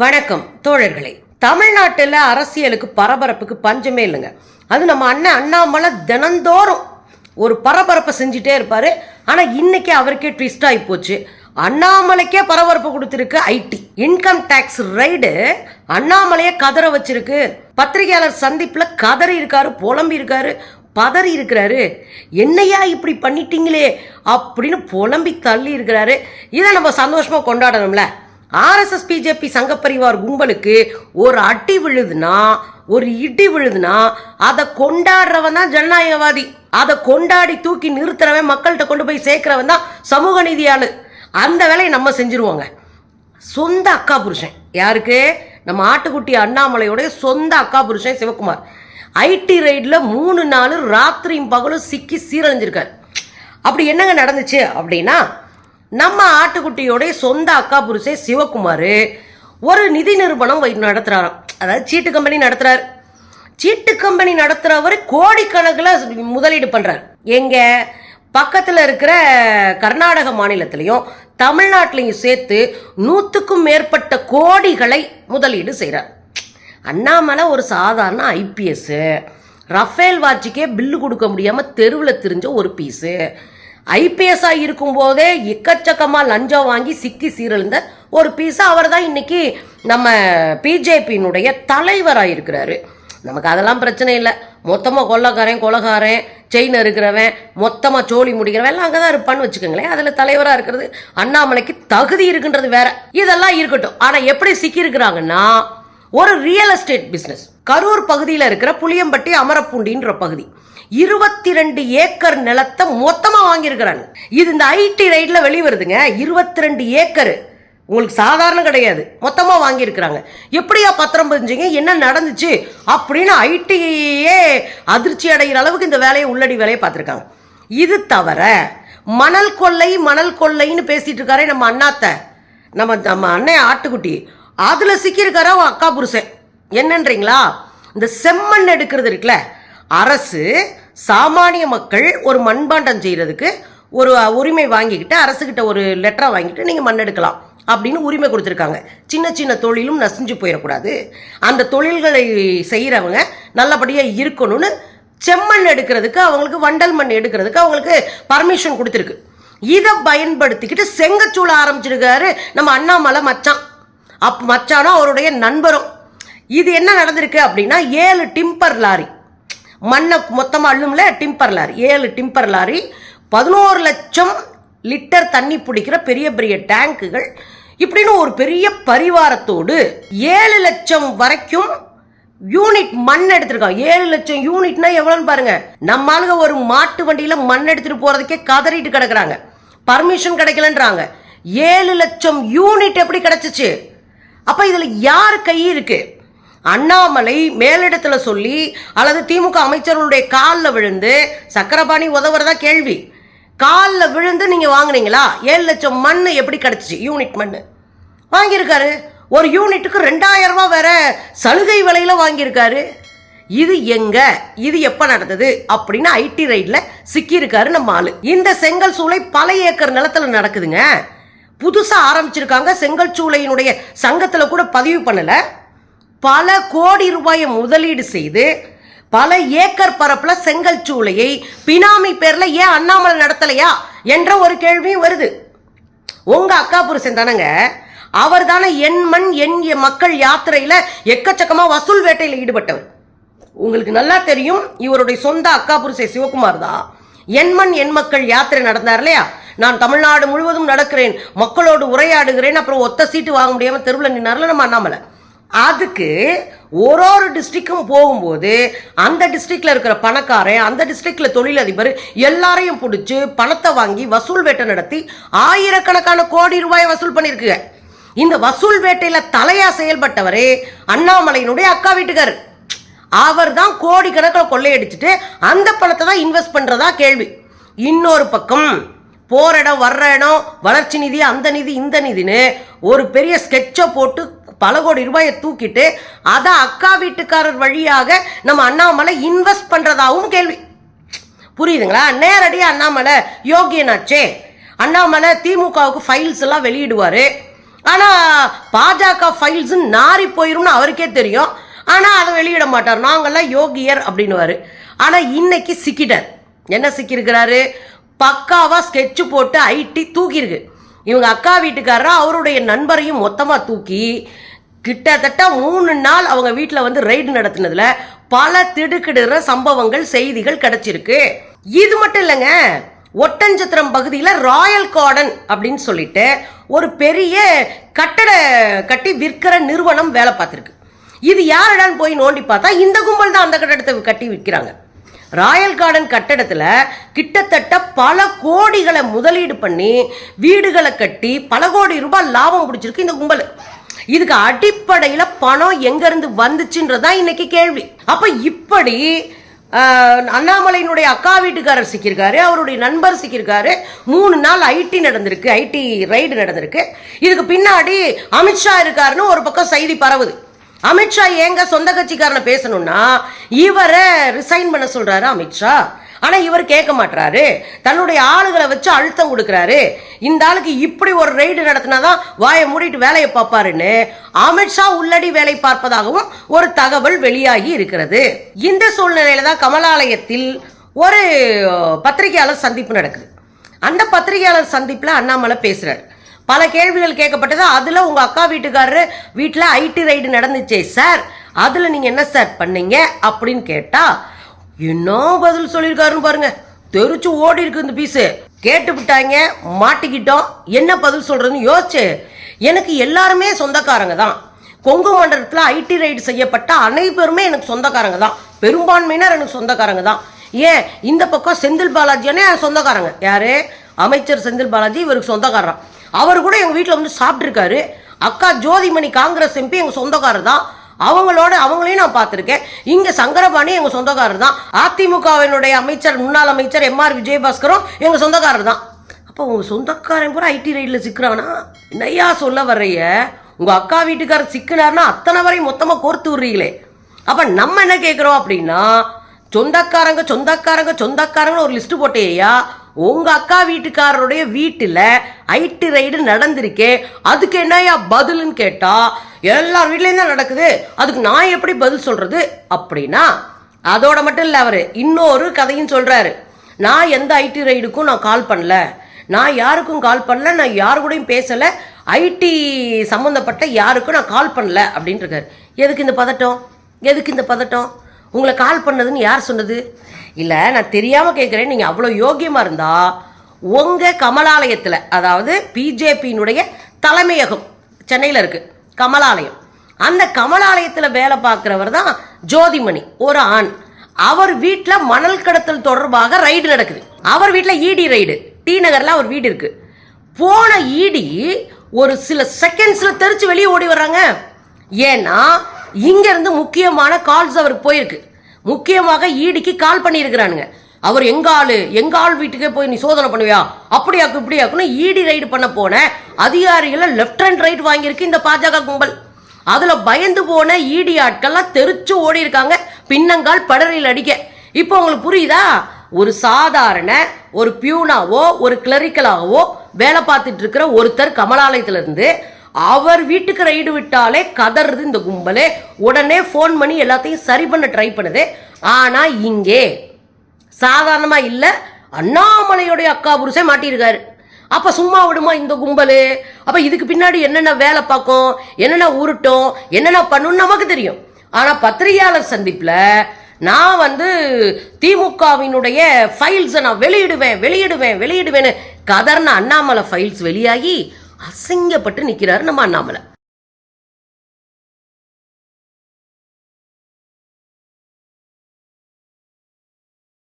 வணக்கம் தோழர்களே. தமிழ்நாட்டில் அரசியலுக்கு பரபரப்புக்கு பஞ்சமே இல்லைங்க. அது நம்ம அண்ணன் அண்ணாமலை தினந்தோறும் ஒரு பரபரப்பை செஞ்சுட்டே இருப்பார். ஆனால் இன்னைக்கு அவருக்கே ட்விஸ்ட் ஆகி போச்சு. அண்ணாமலைக்கே பரபரப்பு கொடுத்துருக்கு ஐடி. இன்கம் டேக்ஸ் ரைடு அண்ணாமலையே கதற வச்சிருக்கு. பத்திரிகையாளர் சந்திப்பில் கதறி இருக்காரு புலம்பி இருக்காரு பதறி இருக்கிறாரு. என்னையா இப்படி பண்ணிட்டீங்களே அப்படின்னு புலம்பி தள்ளி இருக்கிறாரு. இதை நம்ம சந்தோஷமாக கொண்டாடணும்ல. ஆர்எஸ்எஸ் பிஜேபி சங்கப்பரிவார் கும்பலுக்கு ஒரு அடி விழுதுன்னா ஒரு இடி விழுதுன்னா அதை கொண்டாடுறவன் தான் ஜனநாயகவாதி. அதை கொண்டாடி தூக்கி நிறுத்துறவன் மக்கள்கிட்ட கொண்டு போய் சேர்க்கிறவன் தான் சமூக நீதி அந்த வேலையை நம்ம செஞ்சுருவோங்க. சொந்த அக்கா புருஷன். யாருக்கு? நம்ம ஆட்டுக்குட்டி அண்ணாமலையோடைய சொந்த அக்கா புருஷன் சிவகுமார். ஐடி ரைடில் மூணு நாள் ராத்திரியும் பகலும் சிக்கி சீரழிஞ்சிருக்கார். அப்படி என்னங்க நடந்துச்சு அப்படின்னா நம்ம ஆட்டுக்குட்டியோடைய சொந்த அக்கா புருஷே சிவகுமார். ஒரு நிதி நிறுவனம் வை நடத்துகிறாராம் அதாவது சீட்டு கம்பெனி நடத்துகிறார் சீட்டு கம்பெனி நடத்துகிறவர் கோடிக்கணக்கில் முதலீடு பண்ணுறார் எங்கே பக்கத்தில் இருக்கிற கர்நாடக மாநிலத்திலையும் தமிழ்நாட்டிலையும் சேர்த்து நூற்றுக்கும் மேற்பட்ட கோடிகளை முதலீடு செய்கிறார் அண்ணாமலை ஒரு சாதாரண ஐபிஎஸ்ஸு ரஃபேல் வாட்சிக்கே பில்லு கொடுக்க முடியாமல் தெருவில் திரிஞ்ச ஒரு பீஸு. ஐபிஎஸ்ஸாக இருக்கும்போதே எக்கச்சக்கமாக லஞ்சம் வாங்கி சிக்கி சீரழிந்த ஒரு பீஸு அவர் தான் இன்னைக்கு நம்ம பிஜேபியினுடைய தலைவராக இருக்கிறாரு. நமக்கு அதெல்லாம் பிரச்சனை இல்லை. மொத்தமாக கொள்ளக்காரன் கொலகாரன் செயின் இருக்கிறவன் மொத்தமாக சோழி முடிக்கிறவன் எல்லாம் அங்கே தான் இருப்பான்னு வச்சுக்கோங்களேன். அதில் தலைவராக இருக்கிறது அண்ணாமலைக்கு தகுதி இருக்குன்றது வேற. இதெல்லாம் இருக்கட்டும். ஆனால் எப்படி சிக்கியிருக்கிறாங்கன்னா ஒரு ரியல் எஸ்டேட் பிஸ்னஸ் கரூர் பகுதியில் இருக்கிற புளியம்பட்டி அமரப்பூண்டின்ற பகுதி. இருபத்தி ரெண்டு ஏக்கர் நிலத்தை மொத்தமாக வாங்கியிருக்கிறாங்க இது இந்த ஐடி ரைடில் வெளிவருதுங்க. இருபத்தி ரெண்டு ஏக்கர். உங்களுக்கு சாதாரணம் கிடையாது. மொத்தமாக வாங்கியிருக்கிறாங்க. எப்படியா பத்திரம் பதிஞ்சிங்க? என்ன நடந்துச்சு? அப்படின்னு ஐடியே அதிர்ச்சி அடைகிற அளவுக்கு இந்த வேலையை உள்ளடி வேலையை பார்த்துருக்காங்க. இது தவிர மணல் கொள்ளை மணல் கொள்ளைன்னு பேசிட்டு இருக்காரே நம்ம அண்ணாத்த. நம்ம நம்ம அண்ணன் ஆட்டுக்குட்டி. அதில் சிக்கியிருக்காரா அக்கா புருஷன். என்னன்றீங்களா? இந்த செம்மண் எடுக்கிறது இருக்குல்ல. அரசு சாமானிய மக்கள் ஒரு மண்பாண்டம் செய்கிறதுக்கு ஒரு உரிமை வாங்கிக்கிட்டு அரசுக்கிட்ட ஒரு லெட்டரை வாங்கிட்டு நீங்கள் மண் எடுக்கலாம் அப்படின்னு உரிமை கொடுத்துருக்காங்க. சின்ன சின்ன தொழிலும் நசிஞ்சு போயிடக்கூடாது. அந்த தொழில்களை செய்கிறவங்க நல்லபடியாக இருக்கணும்னு செம்மண் எடுக்கிறதுக்கு அவங்களுக்கு வண்டல் மண் எடுக்கிறதுக்கு அவங்களுக்கு பர்மிஷன் கொடுத்துருக்கு. இதை பயன்படுத்திக்கிட்டு செங்கச்சூழ ஆரம்பிச்சிருக்காரு நம்ம அண்ணாமலை மச்சான். அப் மச்சானும் அவருடைய நண்பரும். இது என்ன நடந்திருக்கு அப்படின்னா ஏழு டிம்பர் லாரி. மண்ணை மொத்தமாக அள்ளும்ல டிம்பர் லாரி. ஏழு டிம்பர் லாரி பதினோரு லட்சம் லிட்டர் தண்ணி பிடிக்கிற பெரிய பெரிய டேங்குகள். இப்படின்னு ஒரு பெரிய பரிவாரத்தோடு ஏழு லட்சம் வரைக்கும் யூனிட் மண் எடுத்திருக்கான் ஏழு லட்சம் யூனிட்னா எவ்வளோன்னு பாருங்க. நம்ம ஆளுங்க ஒரு மாட்டு வண்டியில மண் எடுத்துட்டு போறதுக்கே கதறிட்டு கிடக்குறாங்க. பர்மிஷன் கிடைக்கலன்றாங்க. ஏழு லட்சம் யூனிட் எப்படி கிடைச்சிச்சு? அப்ப இதுல யார் கை இருக்கு? அண்ணாமலை மேலிடத்துல சொல்லி அல்லது திமுக அமைச்சர்களுடைய காலில் விழுந்து சக்கரபாணி உதவுறதா கேள்வி. காலில் விழுந்து நீங்க வாங்குனீங்களா? ஏழு லட்சம் மண் எப்படி கிடைச்சிச்சு? யூனிட் மண் வாங்கியிருக்காரு. ஒரு யூனிட்டுக்கு ரெண்டாயிரம் ரூபா வேற சலுகை விலையில வாங்கியிருக்காரு. இது எங்க? இது எப்ப நடந்தது? அப்படின்னு ஐடி ரைட்ல சிக்கியிருக்காரு நம்ம ஆளு. இந்த செங்கல் சூளை பல ஏக்கர் நிலத்துல நடக்குதுங்க. புதுசா ஆரம்பிச்சிருக்காங்க. செங்கல் சூளையினுடைய சங்கத்துல கூட பதிவு பண்ணல. பல கோடி ரூபாயை முதலீடு செய்து பல ஏக்கர் பரப்பில் செங்கல் சூளையை பினாமி பேரில் ஏன் அண்ணாமலை நடத்தலையா என்ற ஒரு கேள்வியும் வருது. உங்கள் அக்கா புருஷன் தானங்க. அவர் தானே என் மண் என் மக்கள் யாத்திரையில் எக்கச்சக்கமாக வசூல் வேட்டையில் ஈடுபட்டவர். உங்களுக்கு நல்லா தெரியும் இவருடைய சொந்த அக்கா புருஷன் சிவகுமார் தான். என் மண் என் மக்கள் யாத்திரை நடந்தார் இல்லையா? நான் தமிழ்நாடு முழுவதும் நடக்கிறேன் மக்களோடு உரையாடுகிறேன் அப்புறம் ஒத்த சீட்டு வாங்க முடியாமல் தெருவில் நின்னார்ல நம்ம அண்ணாமலை. அதுக்கு ஒரு ஒரு டிஸ்ட்ரிக்கும் போகும்போது அந்த டிஸ்ட்ரிக்டில் இருக்கிற பணக்காரன் அந்த டிஸ்ட்ரிக்டில் தொழிலதிபர் எல்லாரையும் பிடிச்சி பணத்தை வாங்கி வசூல் வேட்டை நடத்தி ஆயிரக்கணக்கான கோடி ரூபாயை வசூல் பண்ணியிருக்குங்க இந்த வசூல் வேட்டையில் தலையா செயல்பட்டவரே அண்ணாமலையினுடைய அக்கா வீட்டுக்காரர் அவர் தான் கோடிக்கணக்கில் கொள்ளையடிச்சிட்டு அந்த பணத்தை தான் இன்வெஸ்ட் பண்ணுறதா கேள்வி. இன்னொரு பக்கம் போகிற இடம் வர்ற இடம் வளர்ச்சி நிதி அந்த நிதி இந்த நிதின்னு ஒரு பெரிய ஸ்கெட்சை போட்டு பல கோடி ரூபாயை தூக்கிட்டு அதை அக்கா வீட்டுக்காரர் வழியாக நம்ம அண்ணாமலை இன்வெஸ்ட் பண்ணுறதாகவும் கேள்வி. புரியுதுங்களா? நேரடியாக அண்ணாமலை யோகியனாச்சே. அண்ணாமலை திமுகவுக்கு ஃபைல்ஸ் எல்லாம் வெளியிடுவார். ஆனால் பாஜக ஃபைல்ஸ் நாரி போயிரும்னு அவருக்கே தெரியும். ஆனால் அதை வெளியிட மாட்டார். நாங்கள்லாம் யோகியர் அப்படின்னுவாரு. ஆனால் இன்னைக்கு சிக்கிட்டார். என்ன சிக்கியிருக்கிறாரு? பக்காவாக ஸ்கெட்ச் போட்டு ஐடி தூக்கியிருக்கு. இவங்க அக்கா வீட்டுக்காரராக அவருடைய நண்பரையும் மொத்தமாக தூக்கி கிட்டத்தட்ட மூணு நாள் அவங்க வீட்டில் வந்து ரெய்டு நடத்தினதுல பல திடுக்கிடுற சம்பவங்கள் செய்திகள் கிடைச்சிருக்கு. இது மட்டும் இல்லைங்க ஒட்டஞ்சத்திரம் பகுதியில் ராயல் கார்டன் அப்படின்னு சொல்லிட்டு ஒரு பெரிய கட்டட கட்டி விற்கிற நிறுவனம் வேலை பார்த்துருக்கு. இது யாரிடான்னு போய் நோண்டி பார்த்தா இந்த கும்பல் தான் அந்த கட்டடத்தை கட்டி விற்கிறாங்க. ராயல் கார்டன் கட்டடத்தில் கிட்டத்தட்ட பல கோடிகளை முதலீடு பண்ணி வீடுகளை கட்டி பல கோடி ரூபாய் லாபம் பிடிச்சிருக்கு இந்த கும்பல். இதுக்கு அடிப்படையில் பணம் எங்கேருந்து வந்துச்சுன்றதான் இன்னைக்கு கேள்வி. அப்போ இப்படி அண்ணாமலையினுடைய அக்கா வீட்டுக்காரர் சிக்கியிருக்காரு அவருடைய நண்பர் சிக்கியிருக்காரு. மூணு நாள் ஐடி நடந்திருக்கு ஐடி ரைடு நடந்திருக்கு. இதுக்கு பின்னாடி அமித்ஷா இருக்காருன்னு ஒரு பக்கம் செய்தி பரவுது. அமித்ஷா ஏங்க சொந்த கட்சிக்காரனை பேசணும்னா இவரை ரிசைன் பண்ண சொல்றாரு அமித்ஷா ஆனால் இவர் கேட்க மாட்டாரு தன்னுடைய ஆளுகளை வச்சு அழுத்தம் கொடுக்குறாரு. இந்த ஆளுக்கு இப்படி ஒரு ரெய்டு நடத்தினாதான் வாயை மூடிட்டு வேலையை பார்ப்பாருன்னு அமித்ஷா உள்ளடி வேலை பார்ப்பதாகவும் ஒரு தகவல் வெளியாகி இருக்கிறது. இந்த சூழ்நிலையில தான் கமலாலயத்தில் ஒரு பத்திரிகையாளர் சந்திப்பு நடக்குது. அந்த பத்திரிகையாளர் சந்திப்பில் அண்ணாமலை பேசுகிறார் பல கேள்விகள் கேட்கப்பட்டது. அதில் உங்கள் அக்கா வீட்டுக்காரரு வீட்டில் ஐடி ரைடு நடந்துச்சே சார் அதில் நீங்கள் என்ன சார் பண்ணீங்க? அப்படின்னு கேட்டால் என்ன பதில் சொல்லியிருக்காருன்னு பாருங்க. தெரிச்சு ஓடி இருக்கு இந்த பீஸு கேட்டு விட்டாங்க மாட்டிக்கிட்டோம். என்ன பதில் சொல்றதுன்னு யோசிச்சு. எனக்கு எல்லாருமே சொந்தக்காரங்க தான். கொங்கு மண்டலத்தில் ஐடி ரைடு செய்யப்பட்ட அனைவருமே எனக்கு சொந்தக்காரங்க தான். பெரும்பான்மையினர் எனக்கு சொந்தக்காரங்க தான். ஏன்? இந்த பக்கம் செந்தில் பாலாஜியானே சொந்தக்காரங்க. யாரு? அமைச்சர் செந்தில் பாலாஜி இவருக்கு சொந்தக்காரன் அவர் கூட எங்கள் வீட்டில் வந்து சாப்பிட்ருக்காரு அக்கா ஜோதிமணி காங்கிரஸ் எம்பி எங்கள் சொந்தக்காரர் தான். அவங்களோட அவங்களையும் நான் பார்த்துருக்கேன். இங்கே சங்கரபாணி எங்கள் சொந்தக்காரர் தான். அதிமுகவினுடைய அமைச்சர் முன்னாள் அமைச்சர் எம்ஆர் விஜயபாஸ்கரும் எங்கள் சொந்தக்காரர் தான். அப்போ உங்கள் சொந்தக்காரன் பூரா ஐடி ரைடில் சிக்கிறானா? நையா சொல்ல வர்றைய உங்கள் அக்கா வீட்டுக்காரர் சிக்கினார்னா அத்தனை வரையும் மொத்தமாக கோர்த்து விடுறீங்களே. அப்போ நம்ம என்ன கேட்குறோம் அப்படின்னா சொந்தக்காரங்க சொந்தக்காரங்க சொந்தக்காரங்கன்னு ஒரு லிஸ்ட்டு போட்டேயா உங்கள் அக்கா வீட்டுக்காரருடைய வீட்டில் ஐடி ரைடு நடந்திருக்கே. அதுக்கு என்னையா பதில்னு கேட்டால் எல்லார் வீட்லேயும் தான் நடக்குது. அதுக்கு நான் எப்படி பதில் சொல்கிறது அப்படின்னா அதோட மட்டும் இல்லை அவர். இன்னொரு கதையும் சொல்கிறாரு நான் எந்த ஐடி ரைடுக்கும் நான் கால் பண்ணல. நான் யாருக்கும் கால் பண்ணல. நான் யாரு கூடயும் பேசலை. ஐடி சம்மந்தப்பட்ட யாருக்கும் நான் கால் பண்ணல அப்படின்ட்டுருக்காரு. எதுக்கு இந்த பதட்டம்? எதுக்கு இந்த பதட்டம்? உங்களை கால் பண்ணதுன்னு யார் சொன்னது? இல்லை நான் தெரியாமல் கேட்குறேன் நீங்கள் அவ்வளோ யோக்கியமாக இருந்தால் உங்கள் கமலாலயத்தில் அதாவது பிஜேபியினுடைய தலைமையகம் சென்னையில் இருக்குது கமலாலயம். அந்த கமலாலயத்தில் வேலை பார்க்குறவர் தான் ஜோதிமணி ஒரு ஆண். அவர் வீட்டில் மணல் கடத்தல் தொடர்பாக ரைடு நடக்குது. அவர் வீட்டில் இடி ரைடு டி நகரில் அவர் வீடு இருக்கு. போன இடி ஒரு சில செகண்ட்ஸில் தெரிச்சு வெளியே ஓடி வர்றாங்க. ஏன்னா இங்கேருந்து முக்கியமான கால்ஸ் அவருக்கு போயிருக்கு. முக்கியமாக ஈடிக்கு கால் பண்ணியிருக்கிறானுங்க. அவர் எங்க ஆளு? ஆள் வீட்டுக்கே போய் நீ சோதனை பண்ணுவியா? அப்படியாக்கு இப்படியாக்குன்னு ஈடி ரைடு பண்ண போன அதிகாரிகளை லெஃப்ட் அண்ட் ரைட் வாங்கியிருக்கு இந்த பாஜக கும்பல். அதுல பயந்து போன ஈடி ஆட்கள்லாம் தெரிச்சு ஓடி இருக்காங்க பின்னங்கால் படரில் அடிக்க. இப்போ உங்களுக்கு புரியுதா? ஒரு சாதாரண ஒரு பியூனாவோ ஒரு கிளரிக்கலாகவோ வேலை பார்த்துட்டு இருக்கிற ஒருத்தர் கமலாலயத்திலிருந்து அவர் வீட்டுக்கு ரைடு விட்டாலே கதறது இந்த கும்பலே. உடனே ஃபோன் பண்ணி எல்லாத்தையும் சரி பண்ண ட்ரை பண்ணுது. ஆனால் இங்கே சாதாரணமாக இல்லை அண்ணாமலையுடைய அக்கா புருஷன் மாட்டியிருக்காரு. அப்போ சும்மா விடுமா இந்த கும்பல்? அப்போ இதுக்கு பின்னாடி என்னென்ன வேலை பார்க்கும் என்னென்ன உருட்டும் என்னென்ன பண்ணும் நமக்கு தெரியும். ஆனால் பத்திரிகையாளர் சந்திப்பில் நான் வந்து திமுகவினுடைய ஃபைல்ஸை நான் வெளியிடுவேன் வெளியிடுவேன் வெளியிடுவேன்னு கதர்ன அண்ணாமலை ஃபைல்ஸ் வெளியாகி அசிங்கப்பட்டு நிற்கிறாரு நம்ம அண்ணாமலை.